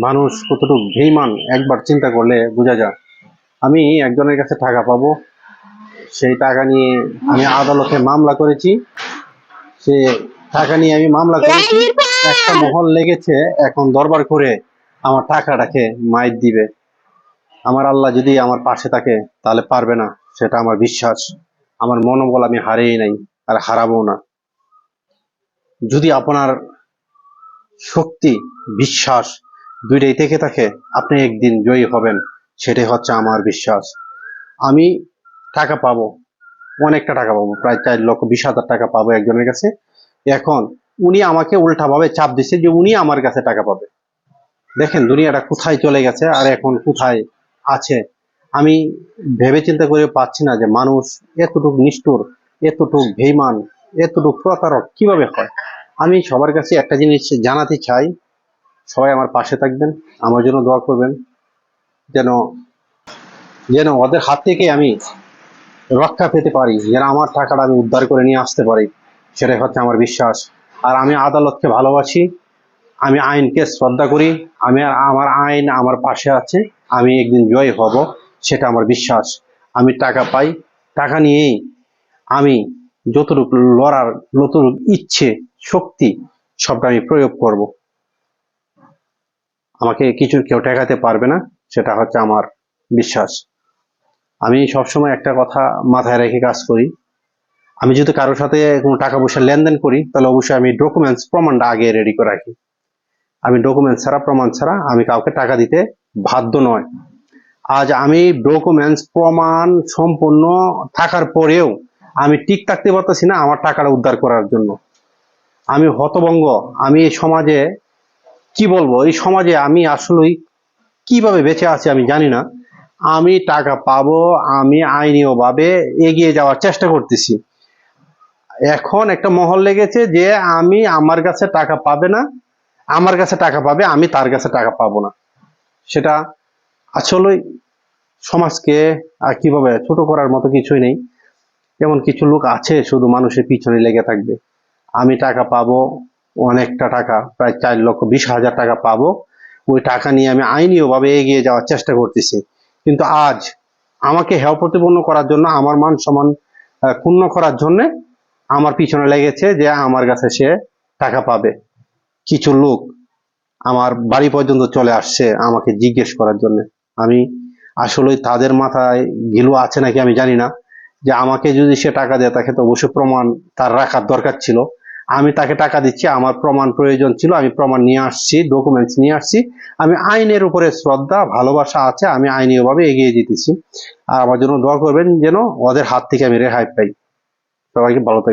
মানুষ কতটুকু বেইমান একবার চিন্তা করলে বোঝা যায়। আমি একজনের কাছে টাকা পাবো সেই টাকা নিয়ে আমি আদালতে মামলা করেছি। সে টাকা নিয়ে আমি মামলা করেছি। একটা মহল লেগেছে এখন দরবার করে আমার টাকাটাকে মাইর দিবে। আমার আল্লাহ যদি আমার পাশে থাকে তাহলে পারবে না সেটা আমার বিশ্বাস। আমার মনোবল আমি হারিয়ে নাই আর হারাবো না। যদি আপনার শক্তি, বিশ্বাস, দুইটাই থেকে থাকে আপনি একদিন জয়ী হবেন, সেটাই হচ্ছে আমার বিশ্বাস। আমি টাকা পাবো, অনেকটা টাকা পাবো, প্রায় চার লক্ষ বিশ হাজার টাকা পাবো একজনের কাছে। এখন উনি আমাকে উল্টাভাবে চাপ দিচ্ছে যে উনি আমার কাছে টাকা পাবে। দেখেন দুনিয়াটা কোথায় চলে গেছে আর এখন কোথায় আছে। আমি ভেবে চিন্তা করে পাচ্ছি না যে মানুষ এতটুকু নিষ্ঠুর, এতটুকু বেইমান এতটুকু প্রতারক কীভাবে হয়? আমি সবার কাছে একটা জিনিস জানাতে চাই। সবাই আমার পাশে থাকবেন, আমার জন্য দোয়া করবেন। যেন যেন ওদের হাত থেকে আমি রক্ষা পেতে পারি, যেন আমার টাকাটা আমি উদ্ধার করে নিয়ে আসতে পারি, সেটাই হচ্ছে আমার বিশ্বাস। আর আমি আদালতকে ভালোবাসি, আমি আইনকে শ্রদ্ধা করি, আমি আমার আইন আমার পাশে আছে, আমি একদিন জয় হব, সেটা আমার বিশ্বাস। আমি টাকা পাই, টাকা নিয়েই আমি যতটুকু লড়ার যতটুকু ইচ্ছে শক্তি সবটা আমি প্রয়োগ করব। আমাকে কিছু কেউ ঠেকাতে পারবে না, সেটা হচ্ছে আমার বিশ্বাস। আমি সবসময় একটা কথা মাথায় রেখে কাজ করি। আমি যদি কারোর সাথে কোনো টাকা পয়সা লেনদেন করি, তাহলে অবশ্যই আমি ডকুমেন্টস প্রমাণটা আগে রেডি করে রাখি। আমি ডকুমেন্টস ছাড়া, প্রমাণ ছাড়া আমি কাউকে টাকা দিতে বাধ্য নয়। আজ আমি ডকুমেন্টস প্রমাণ সম্পূর্ণ থাকার পরেও আমি ঠিক থাকতে পারতেছি না আমার টাকাটা উদ্ধার করার জন্য। আমি হতভঙ্গ, আমি এই সমাজে কি বলব? এই সমাজে আমি আসলেই কীভাবে বেঁচে আছি আমি জানি না। আমি টাকা পাবো, আমি আইনীয়ভাবে এগিয়ে যাওয়ার চেষ্টা করতেছি। এখন একটা মহল লেগেছে যে আমি আমার কাছে টাকা পাবে না, আমার কাছে টাকা পাবে, আমি তার কাছে টাকা পাবো না। সেটা আসলে সমাজকে আর কীভাবে ছোট করার মতো কিছুই নেই। যেমন কিছু লোক আছে শুধু মানুষের পিছনে লেগে থাকবে। আমি টাকা পাবো অনেকটা টাকা প্রায় চার লক্ষ বিশ হাজার টাকা পাবো। ওই টাকা নিয়ে আমি আইনীয়ভাবে এগিয়ে যাওয়ার চেষ্টা করতেছি। কিন্তু আজ আমাকে হেয় প্রতিপন্ন করার জন্য আমার মান সম্মান আহ, ক্ষুণ্ণ করার জন্য আমার পিছনে লেগেছে যে আমার কাছে সে টাকা পাবে। কিছু লোক আমার বাড়ি পর্যন্ত চলে আসছে আমাকে জিজ্ঞেস করার জন্য। আমি আসলে তাদের মাথায় গিলু আছে নাকি আমি জানি না। যে আমাকে যদি সে টাকা দেয় তাকে তো অবশ্যই প্রমাণ তার রাখার দরকার ছিল। আমি তাকে টাকা দিচ্ছি, আমার প্রমাণ প্রয়োজন ছিল, আমি প্রমাণ নিয়ে আসছি ডকুমেন্টস নিয়ে আসছি। আমি আইনের উপরে শ্রদ্ধা, ভালোবাসা আছে, আমি আইনীয়ভাবে এগিয়ে যেতেছি। আর আমার জন্য দোয়া করবেন যেন ওদের হাত থেকে আমি রেহাই পাই। সবাইকে ভালো থাকবেন।